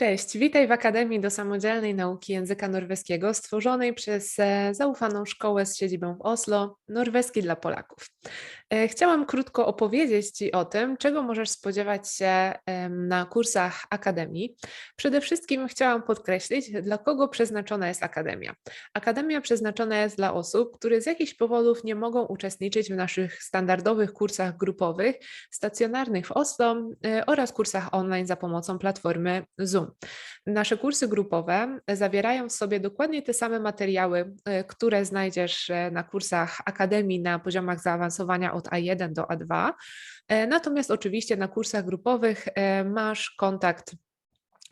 Cześć, witaj w Akademii do Samodzielnej Nauki Języka Norweskiego, stworzonej przez e, zaufaną szkołę z siedzibą w Oslo, Norweski dla Polaków. E, Chciałam krótko opowiedzieć Ci o tym, czego możesz spodziewać się na kursach Akademii. Przede wszystkim chciałam podkreślić, dla kogo przeznaczona jest Akademia. Akademia przeznaczona jest dla osób, które z jakichś powodów nie mogą uczestniczyć w naszych standardowych kursach grupowych, stacjonarnych w Oslo e, oraz kursach online za pomocą platformy Zoom. Nasze kursy grupowe zawierają w sobie dokładnie te same materiały, e, które znajdziesz na kursach Akademii na poziomach zaawansowania od A1 do A2. E, Natomiast oczywiście na kursach grupowych e, masz kontakt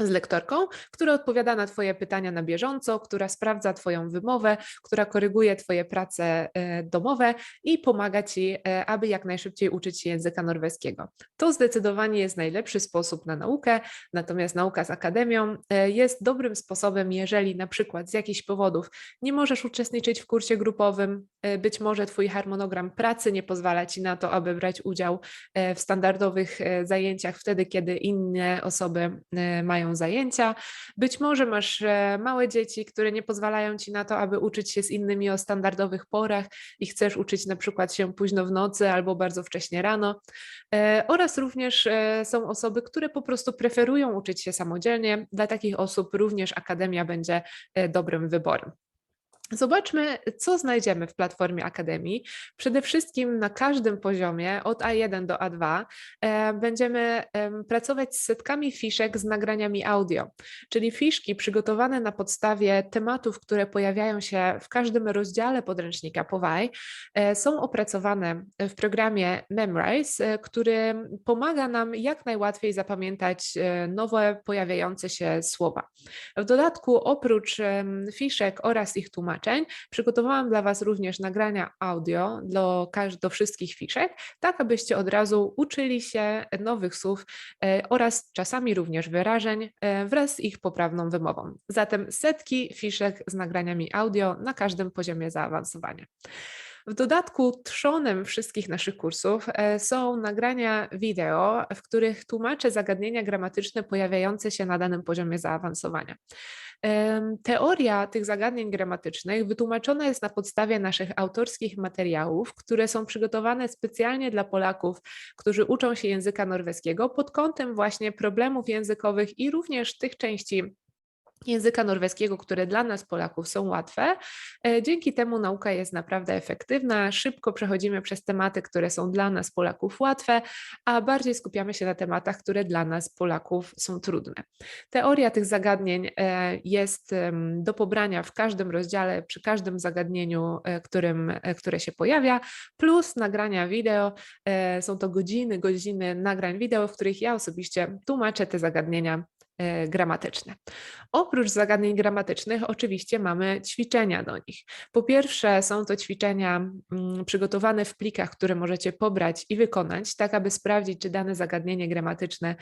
z lektorką, która odpowiada na Twoje pytania na bieżąco, która sprawdza Twoją wymowę, która koryguje Twoje prace e, domowe i pomaga Ci, aby jak najszybciej uczyć się języka norweskiego. To zdecydowanie jest najlepszy sposób na naukę, natomiast nauka z akademią jest dobrym sposobem, jeżeli na przykład z jakichś powodów nie możesz uczestniczyć w kursie grupowym, być może Twój harmonogram pracy nie pozwala Ci na to, aby brać udział e, w standardowych e, zajęciach wtedy, kiedy inne osoby e, mają zajęcia. Być może masz e, małe dzieci, które nie pozwalają ci na to, aby uczyć się z innymi o standardowych porach i chcesz uczyć na przykład się późno w nocy albo bardzo wcześnie rano. E, Oraz również e, są osoby, które po prostu preferują uczyć się samodzielnie. Dla takich osób również akademia będzie e, dobrym wyborem. Zobaczmy, co znajdziemy w platformie Akademii. Przede wszystkim na każdym poziomie, od A1 do A2, e, będziemy em, pracować z setkami fiszek z nagraniami audio, czyli fiszki przygotowane na podstawie tematów, które pojawiają się w każdym rozdziale podręcznika Powaj, e, są opracowane w programie Memrise, e, który pomaga nam jak najłatwiej zapamiętać nowe pojawiające się słowa. W dodatku, oprócz fiszek oraz ich tłumaczeń, przygotowałam dla Was również nagrania audio do, do wszystkich fiszek, tak abyście od razu uczyli się nowych słów e, oraz czasami również wyrażeń e, wraz z ich poprawną wymową. Zatem setki fiszek z nagraniami audio na każdym poziomie zaawansowania. W dodatku trzonem wszystkich naszych kursów e, są nagrania wideo, w których tłumaczę zagadnienia gramatyczne pojawiające się na danym poziomie zaawansowania. Teoria tych zagadnień gramatycznych wytłumaczona jest na podstawie naszych autorskich materiałów, które są przygotowane specjalnie dla Polaków, którzy uczą się języka norweskiego pod kątem właśnie problemów językowych i również tych części języka norweskiego, które dla nas Polaków są łatwe. E, Dzięki temu nauka jest naprawdę efektywna, szybko przechodzimy przez tematy, które są dla nas Polaków łatwe, a bardziej skupiamy się na tematach, które dla nas Polaków są trudne. Teoria tych zagadnień e, jest do pobrania w każdym rozdziale, przy każdym zagadnieniu, e, którym, które się pojawia, plus nagrania wideo. Są to godziny, godziny nagrań wideo, w których ja osobiście tłumaczę te zagadnienia gramatyczne. Oprócz zagadnień gramatycznych, oczywiście mamy ćwiczenia do nich. Po pierwsze, są to ćwiczenia mm, przygotowane w plikach, które możecie pobrać i wykonać, tak aby sprawdzić, czy dane zagadnienie gramatyczne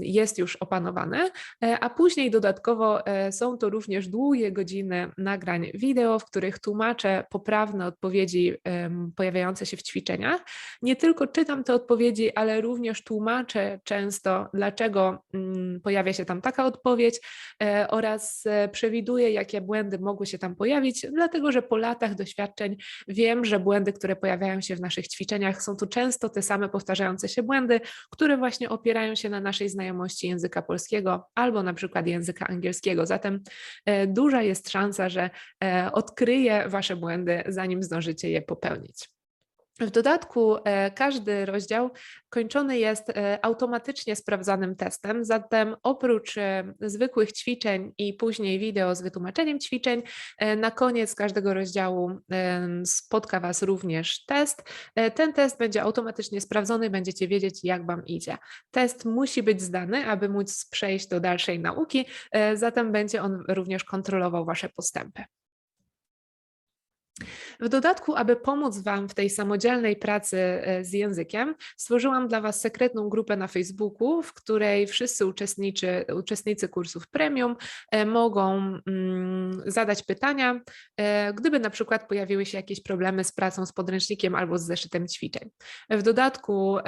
jest już opanowane, e, a później dodatkowo e, są to również długie godziny nagrań wideo, w których tłumaczę poprawne odpowiedzi pojawiające się w ćwiczeniach. Nie tylko czytam te odpowiedzi, ale również tłumaczę często, dlaczego mm, pojawia się tam taka odpowiedź e, oraz e, przewiduję, jakie błędy mogły się tam pojawić, dlatego że po latach doświadczeń wiem, że błędy, które pojawiają się w naszych ćwiczeniach, są tu często te same powtarzające się błędy, które właśnie opierają się na naszej znajomości języka polskiego albo na przykład języka angielskiego. Zatem e, duża jest szansa, że odkryję Wasze błędy, zanim zdążycie je popełnić. W dodatku e, każdy rozdział kończony jest e, automatycznie sprawdzanym testem, zatem oprócz e, zwykłych ćwiczeń i później wideo z wytłumaczeniem ćwiczeń, na koniec każdego rozdziału spotka Was również test. Ten test będzie automatycznie sprawdzony, będziecie wiedzieć, jak Wam idzie. Test musi być zdany, aby móc przejść do dalszej nauki, zatem będzie on również kontrolował Wasze postępy. W dodatku, aby pomóc Wam w tej samodzielnej pracy e, z językiem, stworzyłam dla Was sekretną grupę na Facebooku, w której wszyscy uczestniczy, uczestnicy kursów premium e, mogą mm, zadać pytania, e, gdyby na przykład pojawiły się jakieś problemy z pracą z podręcznikiem albo z zeszytem ćwiczeń. W dodatku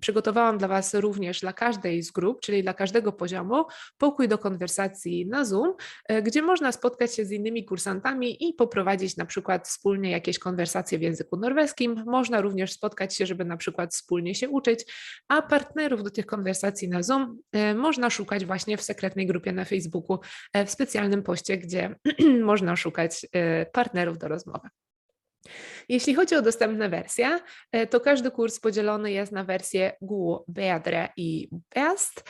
przygotowałam dla Was również dla każdej z grup, czyli dla każdego poziomu, pokój do konwersacji na Zoom, gdzie można spotkać się z innymi kursantami i poprowadzić na przykład wspólnie jakieś konwersacje w języku norweskim. Można również spotkać się, żeby na przykład wspólnie się uczyć, a partnerów do tych konwersacji na Zoom e, można szukać właśnie w sekretnej grupie na Facebooku, e, w specjalnym poście, gdzie można szukać e, partnerów do rozmowy. Jeśli chodzi o dostępne wersje, e, to każdy kurs podzielony jest na wersję GU, Beadre i Best.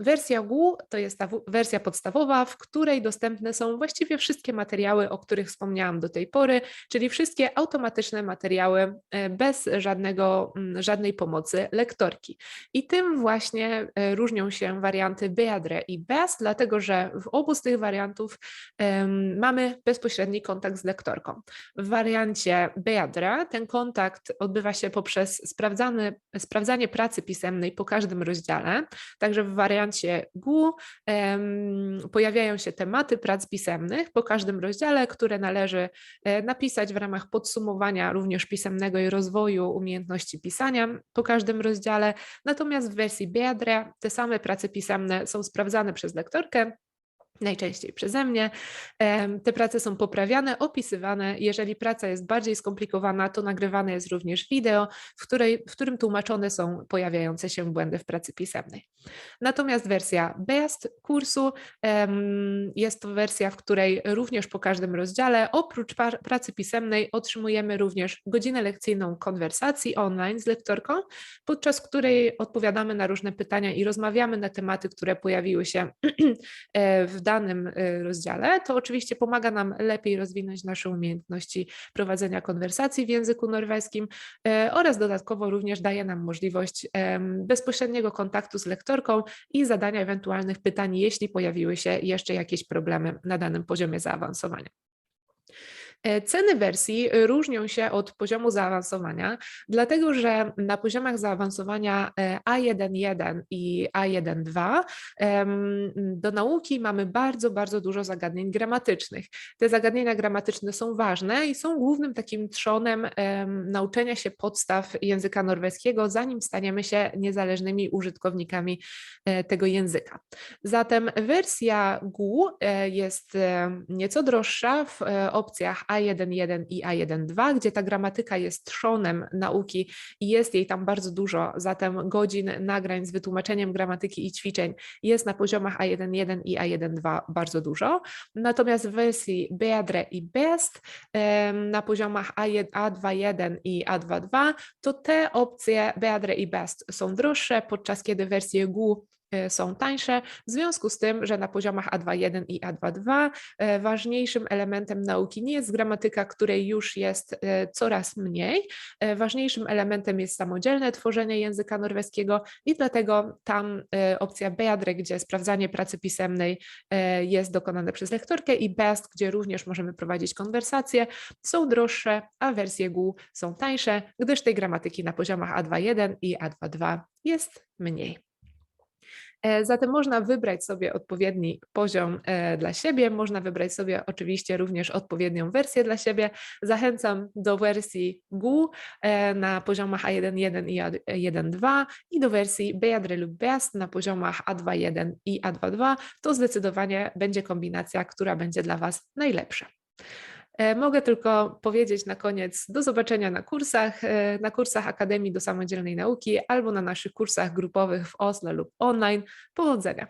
Wersja GU to jest ta wersja podstawowa, w której dostępne są właściwie wszystkie materiały, o których wspomniałam do tej pory, czyli wszystkie automatyczne materiały e, bez żadnego, żadnej pomocy lektorki. I tym właśnie e, różnią się warianty Beadre i Best, dlatego że w obu z tych wariantów mamy bezpośredni kontakt z lektorką. Wariancie Beadra ten kontakt odbywa się poprzez sprawdzany, sprawdzanie pracy pisemnej po każdym rozdziale. Także w wariancie GU pojawiają się tematy prac pisemnych po każdym rozdziale, które należy e, napisać w ramach podsumowania również pisemnego i rozwoju umiejętności pisania po każdym rozdziale. Natomiast w wersji Beadra te same prace pisemne są sprawdzane przez lektorkę najczęściej przeze mnie. Te prace są poprawiane, opisywane. Jeżeli praca jest bardziej skomplikowana, to nagrywane jest również wideo, w, której, w którym tłumaczone są pojawiające się błędy w pracy pisemnej. Natomiast wersja best kursu jest to wersja, w której również po każdym rozdziale, oprócz pracy pisemnej, otrzymujemy również godzinę lekcyjną konwersacji online z lektorką, podczas której odpowiadamy na różne pytania i rozmawiamy na tematy, które pojawiły się e, w danym y, rozdziale, to oczywiście pomaga nam lepiej rozwinąć nasze umiejętności prowadzenia konwersacji w języku norweskim e, oraz dodatkowo również daje nam możliwość bezpośredniego kontaktu z i zadania ewentualnych pytań, jeśli pojawiły się jeszcze jakieś problemy na danym poziomie zaawansowania. E, ceny wersji różnią się od poziomu zaawansowania, dlatego że na poziomach zaawansowania A1.1 e, i A1.2 do nauki mamy bardzo, bardzo dużo zagadnień gramatycznych. Te zagadnienia gramatyczne są ważne i są głównym takim trzonem nauczenia się podstaw języka norweskiego, zanim staniemy się niezależnymi użytkownikami e, tego języka. Zatem wersja GU jest nieco droższa w opcjach a1.1 i A1.2, gdzie ta gramatyka jest trzonem nauki i jest jej tam bardzo dużo, zatem godzin nagrań z wytłumaczeniem gramatyki i ćwiczeń jest na poziomach A1.1 i A1.2 bardzo dużo. Natomiast w wersji Beadre i Best na poziomach A2.1 i A2.2 to te opcje Beadre i Best są droższe, podczas kiedy wersje GU są tańsze, w związku z tym, że na poziomach A2.1 i A2.2 e, ważniejszym elementem nauki nie jest gramatyka, której już jest e, coraz mniej. Ważniejszym elementem jest samodzielne tworzenie języka norweskiego i dlatego tam opcja Beadre, gdzie sprawdzanie pracy pisemnej jest dokonane przez lektorkę i Best, gdzie również możemy prowadzić konwersacje, są droższe, a wersje GU są tańsze, gdyż tej gramatyki na poziomach A2.1 i A2.2 jest mniej. E, zatem można wybrać sobie odpowiedni poziom e, dla siebie, można wybrać sobie oczywiście również odpowiednią wersję dla siebie. Zachęcam do wersji GU e, na poziomach A1.1 i A1.2 i do wersji Beadre lub Best na poziomach A2.1 i A2.2. To zdecydowanie będzie kombinacja, która będzie dla Was najlepsza. E, mogę tylko powiedzieć na koniec do zobaczenia na kursach, e, na kursach Akademii do Samodzielnej Nauki albo na naszych kursach grupowych w Oslo lub online. Powodzenia!